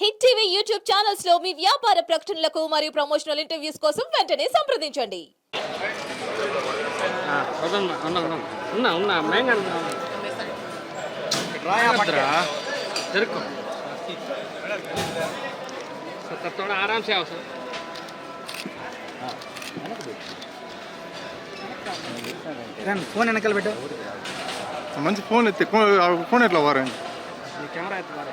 Hit TV YouTube channels లో మీ వ్యాపార ప్రకటనలకు మరియు ప్రమోషనల్ ఇంటర్వ్యూస్ కోసం వెంటనే సంప్రదించండి हाँ, వదమ్మా ఉన్నా ఉన్నా ఉన్నా ఉన్నా మేంగా రాయపత్రా జరుకో सर थोड़ा आराम से आओ सर ఫోన్ వెనకాల పెట్టు మంచి ఫోన్ ఎత్తి ఫోన్- ఫోన్ ఎట్లా వారండి ये कैमरा है तुम्हारा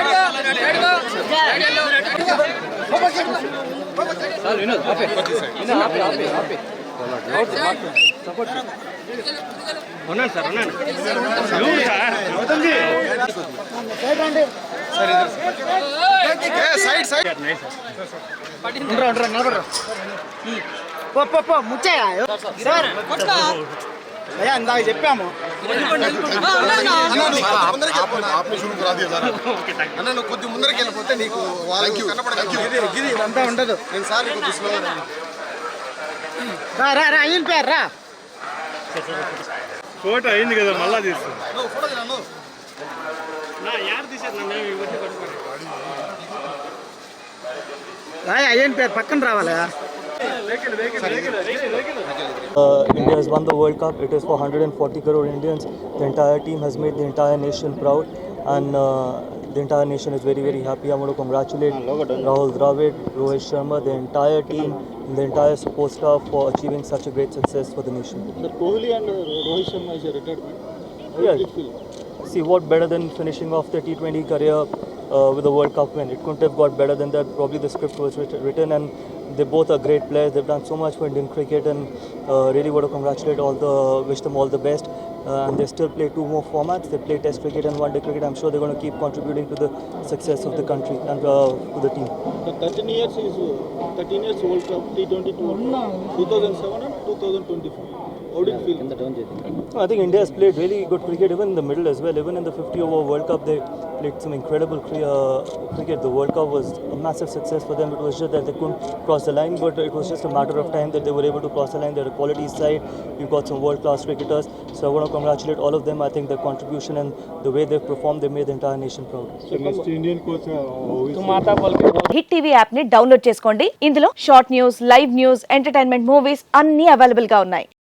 సార్ వినోద్ ఆపే వినోద్ ఆపే ఆపే ఆపే సపోర్ట్ ఉన్నాను సార్ ఉన్నాను ఇందాక చెప్పాము. ఆపరేషన్ కొద్ది ముందరికి వెళ్ళిపోతే నీకు వాళ్ళకి కనపడదు ఇదంతా ఉండదు నేను సార్ రా రా రా అయ్యిన పేరు రా ఫోటో అయింది కదా మళ్ళా తీస్తా నా యార్ నన్ను పట్టుకోండి పేరు పక్కన రావాలా? Uh, India has won the World Cup. It is for 140 crore Indians. The entire team has made the entire nation proud, and uh, the entire nation is very, very happy. I want to congratulate ah, Rahul Dravid, Rohit Sharma, the entire team, and the entire support staff for achieving such a great success for the nation. The Kohli and uh, Rohit Sharma is a retirement. Yeah. See, what better than finishing off the T20 career uh, with a World Cup win? It couldn't have got better than that. Probably the script was written, and they both are great players. They've done so much for Indian cricket, and uh, really want to congratulate all the, wish them all the best. Uh, and they still play two more formats. They play Test cricket and One Day cricket. I'm sure they're going to keep contributing to the success of the country and uh, to the team. The 13 years is uh, 13 years World Cup, T20 World Cup, 2007 and 2024. How do you feel? In the I think India has played really good cricket even in the middle as well. Even in the 50 over World Cup, they played some incredible uh, cricket. The World Cup was a massive success for them. It was just that they couldn't cross the line, but it was just a matter of time that they were able to cross the line. They're a quality side. You've got some world class cricketers. So I want to congratulate all of them. I think their contribution and the way they've performed, they made the entire nation proud. So next Indian coach, hit TV app ని download చేసుకోండి ఇందులో short news, live news, entertainment, movies, అన్ని available గా ఉన్నాయి